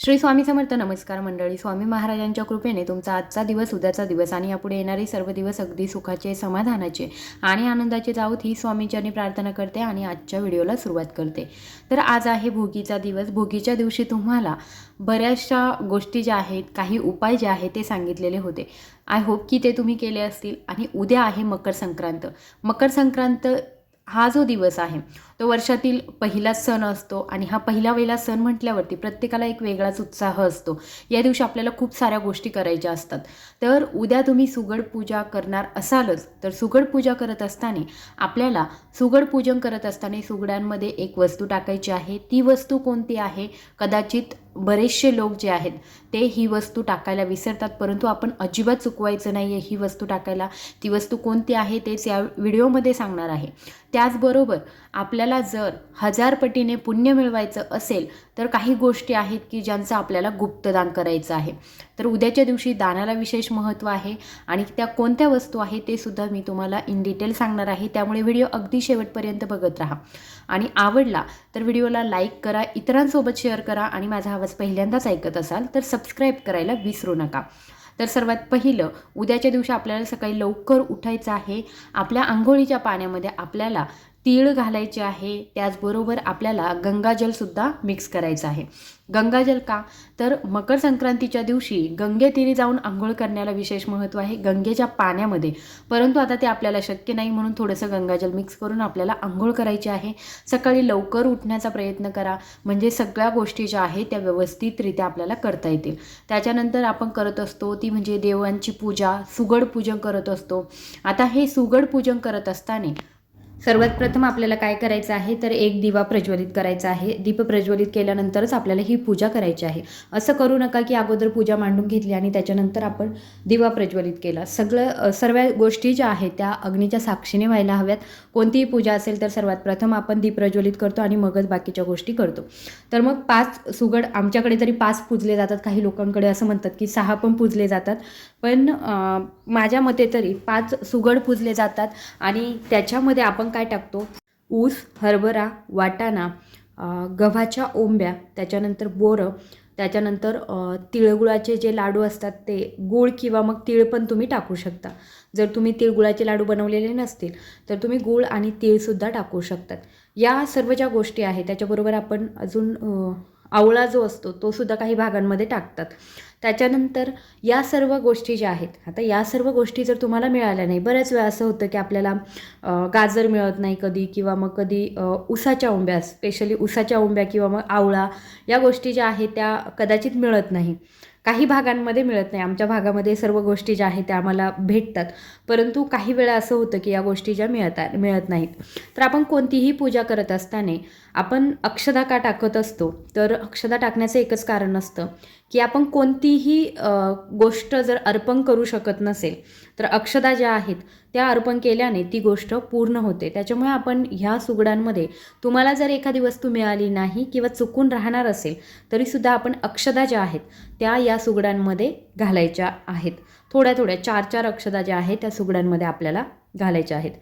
श्री स्वामी समर्थ नमस्कार मंडळी स्वामी महाराजांच्या कृपेने तुमचा आजचा दिवस उद्याचा दिवस आणि यापुढे येणारे सर्व दिवस अगदी सुखाचे समाधानाचे आणि आनंदाचे जाऊत ही स्वामीचरणी प्रार्थना करते आणि आजच्या व्हिडिओला सुरुवात करते. तर आज आहे भोगीचा दिवस. भोगीच्या दिवशी तुम्हाला बऱ्याचशा गोष्टी ज्या आहेत काही उपाय जे आहेत ते सांगितलेले होते. आय होप की ते तुम्ही केले असतील आणि उद्या आहे मकर संक्रांत. मकर संक्रांत हा जो दिवस आहे तो वर्षातील पहिला सण असतो आणि हा पहिला वेळेला सण म्हटल्यावरती प्रत्येकाला एक वेगळाच उत्साह असतो. या दिवशी आपल्याला खूप साऱ्या गोष्टी करायच्या असतात. तर उद्या तुम्ही सुगड पूजा करणार असालच तर सुगड पूजा करत असताना आपल्याला सुगड पूजन करत असताना सुगड्यांमध्ये एक वस्तू टाकायची आहे. ती वस्तू कोणती आहे? कदाचित बरेचसे लोक जे आहेत ते ही वस्तू टाकायला विसरतात. परंतु आपण अजिबात चुकवायचं नाही आहे ही वस्तू टाकायला. ती वस्तू कोणती आहे तेच या व्हिडिओमध्ये सांगणार आहे. त्याचबरोबर आपल्याला जर हजार पटीने पुण्य मिळवायचं असेल तर काही गोष्टी आहेत की ज्यांचं आपल्याला गुप्तदान करायचं आहे. तर उद्याच्या दिवशी दानाला विशेष महत्त्व आहे आणि त्या कोणत्या वस्तू आहे ते सुद्धा मी तुम्हाला इन डिटेल सांगणार आहे. त्यामुळे व्हिडिओ अगदी शेवटपर्यंत बघत राहा. आणि आवडला तर व्हिडिओला लाईक करा इतरांसोबत शेअर करा आणि माझा आवाज पहिल्यांदाच ऐकत असाल तर सबस्क्राईब करायला विसरू नका. तर सर्वात पहिलं उद्याच्या दिवशी आपल्याला सकाळी लवकर उठायचं आहे. आपल्या आंघोळीच्या पाण्यामध्ये आपल्याला तीळ घालायचे आहे त्याचबरोबर आपल्याला गंगाजलसुद्धा मिक्स करायचं आहे. गंगाजल का? तर मकर संक्रांतीच्या दिवशी गंगेतीरी जाऊन आंघोळ करण्याला विशेष महत्त्व आहे गंगेच्या पाण्यामध्ये. परंतु आता ते आपल्याला शक्य नाही म्हणून थोडंसं गंगाजल मिक्स करून आपल्याला आंघोळ करायची आहे. सकाळी लवकर उठण्याचा प्रयत्न करा म्हणजे सगळ्या गोष्टी ज्या आहेत त्या व्यवस्थितरित्या आपल्याला करता येतील. त्याच्यानंतर आपण करत असतो ती म्हणजे देवांची पूजा सुगड पूजन करत असतो. आता हे सुगड पूजन करत असताना सर्वात प्रथम आपल्याला काय करायचं आहे तर एक दिवा प्रज्वलित करायचा आहे. दीप प्रज्वलित केल्यानंतरच आपल्याला ही पूजा करायची आहे. असं करू नका की अगोदर पूजा मांडून घेतली आणि त्याच्यानंतर आपण दिवा प्रज्वलित केला. सगळं सर्व गोष्टी ज्या आहेत त्या अग्नीच्या साक्षीने व्हायला हव्यात. कोणतीही पूजा असेल तर सर्वात प्रथम आपण दीप प्रज्वलित करतो आणि मगच बाकीच्या गोष्टी करतो. तर मग पाच सुगड आमच्याकडे तरी पाच पूजले जातात. काही लोकांकडे असं म्हणतात की सहा पण पूजले जातात. पण माझ्या मते तरी पाच सुगड पूजले जातात आणि त्याच्यामध्ये आपण आपण काय टाकतो? ऊस हरभरा वाटाणा गव्हाच्या ओंब्या त्याच्यानंतर बोरं त्याच्यानंतर तिळगुळाचे जे लाडू असतात ते गूळ किंवा मग तीळ पण तुम्ही टाकू शकता. जर तुम्ही तिळगुळाचे लाडू बनवलेले नसतील तर तुम्ही गूळ आणि तीळसुद्धा टाकू शकतात. या सर्व ज्या गोष्टी आहेत त्याच्याबरोबर आपण अजून आवळा जो असतो तो सुद्धा काही भागांमध्ये टाकतात. त्याच्यानंतर या सर्व गोष्टी ज्या आहेत आता या सर्व गोष्टी जर तुम्हाला मिळाल्या नाही बऱ्याच वेळा असं होतं की आपल्याला गाजर मिळत नाही कधी किंवा मग कधी उसाच्या उंब्या स्पेशली उसाच्या उंब्या किंवा मग आवळा या गोष्टी ज्या आहेत त्या कदाचित मिळत नाही. काही भागांमध्ये मिळत नाही. आमच्या भागामध्ये सर्व गोष्टी ज्या आहेत त्या आम्हाला भेटतात. परंतु काही वेळा असं होतं की या गोष्टी ज्या मिळतात मिळत नाहीत. तर आपण कोणतीही पूजा करत असताना आपण अक्षदा का टाकत असतो? तर अक्षदा टाकण्याचं एकच कारण असतं की आपण कोणतीही गोष्ट जर अर्पण करू शकत नसेल तर अक्षदा ज्या आहेत त्या अर्पण केल्याने ती गोष्ट पूर्ण होते. त्याच्यामुळे आपण ह्या सुगडांमध्ये तुम्हाला जर एखादी वस्तू मिळाली नाही किंवा चुकून राहणार असेल तरीसुद्धा आपण अक्षदा ज्या आहेत त्या या सुगडांमध्ये घालायच्या आहेत. थोड्या थोड्या चार चार अक्षदा ज्या आहेत त्या सुगडांमध्ये आपल्याला घालायच्या आहेत.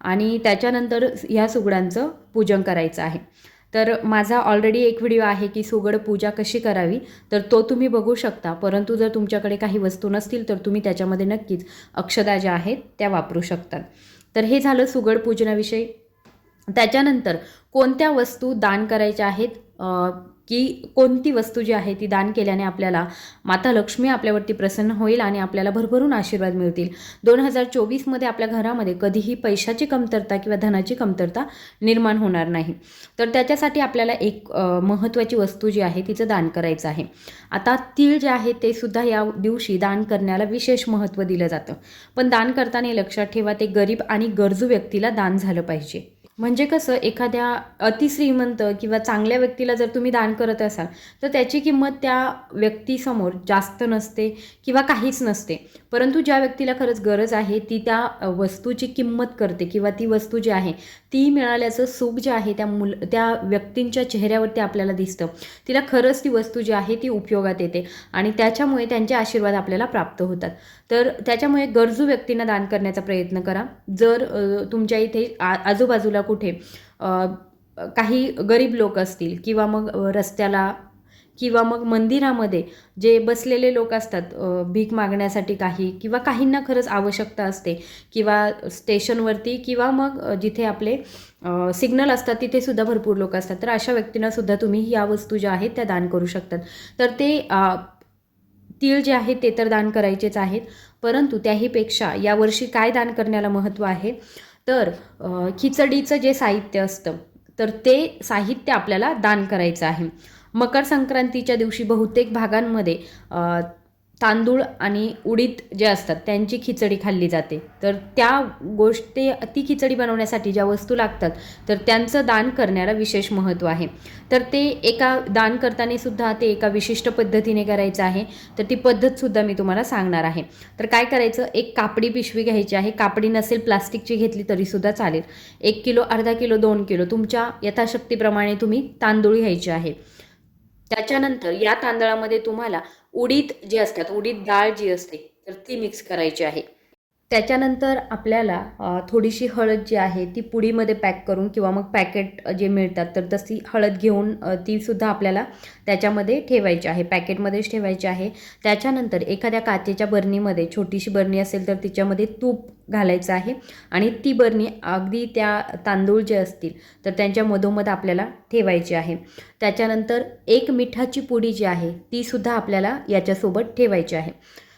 आणि त्याच्यानंतर ह्या सुगडांचं पूजन करायचं आहे. तर माझा ऑलरेडी एक व्हिडिओ आहे की सुगड पूजा कशी करावी तर तो तुम्ही बघू शकता. परंतु जर तुमच्याकडे काही वस्तू नसतील तर तुम्ही त्याच्यामध्ये नक्कीच अक्षदा ज्या आहेत त्या वापरू शकतात तर हे झालं सुगड पूजनाविषयी. त्याच्यानंतर कोणत्या वस्तू दान करायच्या आहेत? की कोणती वस्तू जी आहे ती दान केल्याने आपल्याला माता लक्ष्मी आपल्यावरती प्रसन्न होईल आणि आपल्याला भरभरून आशीर्वाद मिळतील. दोन हजार चोवीसमध्ये आपल्या घरामध्ये कधीही पैशाची कमतरता किंवा धनाची कमतरता निर्माण होणार नाही. तर त्याच्यासाठी आपल्याला एक महत्त्वाची वस्तू जी आहे तिचं दान करायचं आहे. आता तीळ जे आहे ते सुद्धा या दिवशी दान करण्याला विशेष महत्त्व दिलं जातं. पण दान करताना लक्षात ठेवा ते गरीब आणि गरजू व्यक्तीला दान झालं पाहिजे. म्हणजे कसं एखाद्या अतिश्रीमंत किंवा चांगल्या व्यक्तीला जर तुम्ही दान करत असाल तर त्याची किंमत त्या व्यक्तीसमोर जास्त नसते किंवा काहीच नसते. परंतु ज्या व्यक्तीला खरंच गरज आहे ती त्या वस्तूची किंमत करते किंवा ती वस्तू जी आहे ती मिळाल्याचं सुख जे आहे त्या मुल त्या व्यक्तींच्या चेहऱ्यावरती आपल्याला दिसतं. तिला खरंच ती वस्तू जी आहे ती उपयोगात येते आणि त्याच्यामुळे त्यांचे आशीर्वाद आपल्याला प्राप्त होतात. तर त्याच्यामुळे गरजू व्यक्तींना दान करण्याचा प्रयत्न करा. जर तुमच्या इथे आ आजूबाजूला कुठे? काही गरीब लोक असतील किंवा मग रस्त्याला किंवा मग मंदिरामध्ये जे बसलेले लोक असतात भीक मागण्यासाठी काही किंवा काहींना खरंच आवश्यकता असते किंवा स्टेशनवरती किंवा मग जिथे आपले सिग्नल असतात तिथे सुद्धा भरपूर लोक असतात. तर अशा व्यक्तींना सुद्धा तुम्ही या वस्तू ज्या आहेत त्या दान करू शकतात. तर ते तीळ जे आहे ते तर दान करायचेच आहेत. परंतु त्याहीपेक्षा यावर्षी काय दान करण्याला महत्त्व आहे? तर खिचडीचं जे साहित्य असतं तर ते साहित्य आपल्याला दान करायचं आहे. मकर संक्रांतीच्या दिवशी बहुतेक भागांमध्ये तांदूळ आणि उडीद जे असतात त्यांची खिचडी खाल्ली जाते. तर त्या गोष्टी ती खिचडी बनवण्यासाठी ज्या वस्तू लागतात तर त्यांचं दान करण्याला विशेष महत्त्व आहे. तर ते एका दान करताना सुद्धा ते एका विशिष्ट पद्धतीने करायचं आहे. तर ती पद्धतसुद्धा मी तुम्हाला सांगणार आहे. तर काय करायचं? एक कापडी पिशवी घ्यायची आहे. कापडी नसेल प्लास्टिकची घेतली तरीसुद्धा चालेल. एक किलो अर्धा किलो दोन किलो तुमच्या यथाशक्तीप्रमाणे तुम्ही तांदूळ घ्यायचे आहे. त्याच्यानंतर या तांदळामध्ये तुम्हाला उडीद जे असतात उडीद डाळ जी असते तर ती मिक्स करायची आहे. त्याच्यानंतर आपल्याला थोडीशी हळद जी आहे ती पुडीमध्ये पॅक करून किंवा मग पॅकेट जे मिळतात तर तशी हळद घेऊन तीसुद्धा आपल्याला त्याच्यामध्ये ठेवायची आहे पॅकेटमध्येच ठेवायची आहे. त्याच्यानंतर एखाद्या काचेच्या बरणीमध्ये छोटीशी बरणी असेल तर तिच्यामध्ये तूप घालायचं आहे आणि ती बरणी अगदी त्या तांदूळ जे असतील तर त्यांच्या मधोमध आपल्याला ठेवायची आहे. त्याच्यानंतर एक मिठाची पुडी जी आहे तीसुद्धा आपल्याला याच्यासोबत ठेवायची आहे.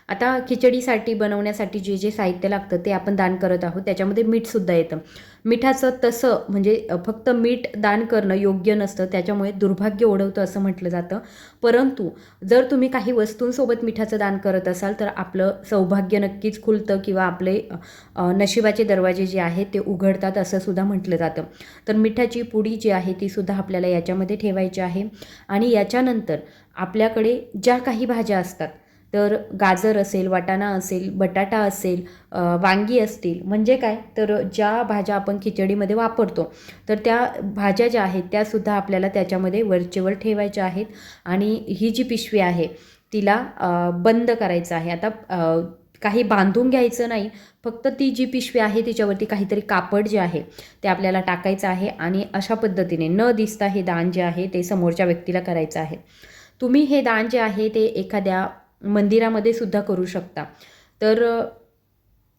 आता खिचडीसाठी बनवण्यासाठी जे जे साहित्य लागतं ते आपण दान करत आहोत. त्याच्यामध्ये मीठसुद्धा येतं. मिठाचं तसं म्हणजे फक्त मीठ दान करणं योग्य नसतं. त्याच्यामुळे दुर्भाग्य ओढवतं असं म्हटलं जातं. परंतु जर तुम्ही काही वस्तूंसोबत मिठाचं दान करत असाल तर आपलं सौभाग्य नक्कीच खुलतं किंवा आपले नशिबाचे दरवाजे जे आहेत ते उघडतात असं सुद्धा म्हटलं जातं. तर मिठाची पुडी जी आहे ती सुद्धा आपल्याला याच्यामध्ये ठेवायची आहे. आणि याच्यानंतर आपल्याकडे ज्या काही भाज्या असतात तर गाजर असेल वाटाणा असेल बटाटा असेल वांगी असतील म्हणजे काय? तर ज्या भाज्या आपण खिचडीमध्ये वापरतो तर त्या भाज्या ज्या आहेत त्यासुद्धा आपल्याला त्याच्यामध्ये वरचेवर ठेवायच्या आहेत आणि ही जी पिशवी आहे तिला बंद करायचं आहे. आता काही बांधून घ्यायचं नाही फक्त ती जी पिशवी आहे तिच्यावरती काहीतरी कापड जे आहे ते आपल्याला टाकायचं आहे आणि अशा पद्धतीने न दिसता हे दान जे आहे ते समोरच्या व्यक्तीला करायचं आहे. तुम्ही हे दान जे आहे ते एखाद्या मंदिरामध्ये सुद्धा करू शकता. तर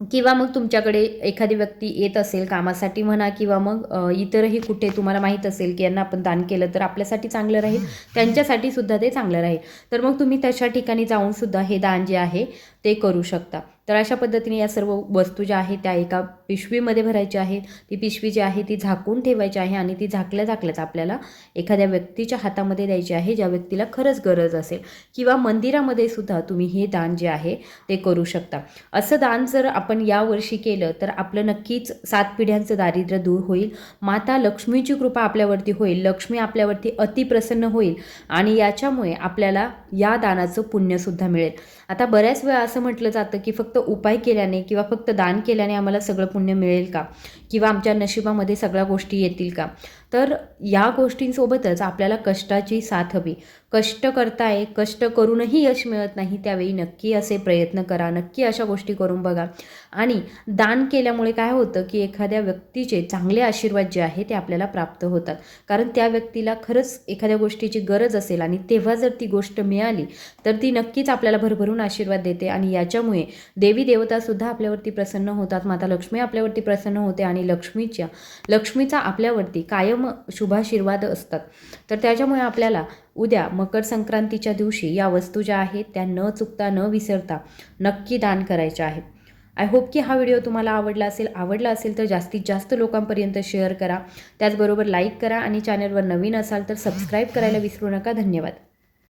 किंवा मग तुमच्याकडे एखादी व्यक्ती येत असेल कामासाठी म्हणा किंवा मग इतरही कुठे तुम्हाला माहीत असेल की यांना आपण दान केलं तर आपल्यासाठी चांगलं राहील त्यांच्यासाठी सुद्धा ते चांगलं राहील. तर मग तुम्ही तशा ठिकाणी जाऊन सुद्धा हे दान जे आहे ते करू शकता. तर अशा पद्धतीने या सर्व वस्तू ज्या आहेत त्या एका पिशवीमध्ये भरायच्या आहेत. ती पिशवी जी आहे ती झाकून ठेवायची आहे आणि ती झाकल्या झाकल्याच आपल्याला एखाद्या व्यक्तीच्या हातामध्ये द्यायची आहे ज्या व्यक्तीला खरंच गरज असेल. किंवा मंदिरामध्ये सुद्धा तुम्ही हे दान जे आहे ते करू शकता. असं दान जर आपण यावर्षी केलं तर आपलं नक्कीच सात पिढ्यांचं दारिद्र्य दूर होईल. माता लक्ष्मीची कृपा आपल्यावरती होईल. लक्ष्मी आपल्यावरती अतिप्रसन्न होईल आणि याच्यामुळे आपल्याला या दानाचं पुण्यसुद्धा मिळेल. आता बऱ्याच वेळा असं म्हटलं जातं की फक्त उपाय केल्याने किंवा फक्त दान केल्याने आम्हाला सगळं पुण्य मिळेल का? किंवा आमच्या नशिबामध्ये सगळ्या गोष्टी येतील का? तर या गोष्टींसोबतच आपल्याला कष्टाची साथ हवी. कष्ट करताय कष्ट करूनही यश मिळत नाही त्यावेळी नक्की असे प्रयत्न करा नक्की अशा गोष्टी करून बघा. आणि दान केल्यामुळे काय होतं की एखाद्या व्यक्तीचे चांगले आशीर्वाद जे आहे ते आपल्याला प्राप्त होतात. कारण त्या व्यक्तीला खरंच एखाद्या गोष्टीची गरज असेल आणि तेव्हा जर ती गोष्ट मिळाली तर ती नक्कीच आपल्याला भरभरून आशीर्वाद देते आणि याच्यामुळे देवी देवतासुद्धा आपल्यावरती प्रसन्न होतात. माता लक्ष्मी आपल्यावरती प्रसन्न होते आणि लक्ष्मीच्या लक्ष्मीचा आपल्यावरती कायम शुभाशीर्वाद असतात. तर त्याच्यामुळे आपल्याला उद्या मकर संक्रांतीच्या दिवशी या वस्तू ज्या आहेत त्या न चुकता न विसरता नक्की दान करायच्या आहेत. आय होप की हा व्हिडिओ तुम्हाला आवडला असेल. आवडला असेल तर जास्तीत जास्त लोकांपर्यंत शेअर करा. त्याचबरोबर लाईक करा आणि चॅनलवर नवीन असाल तर सबस्क्राईब करायला विसरू नका. धन्यवाद.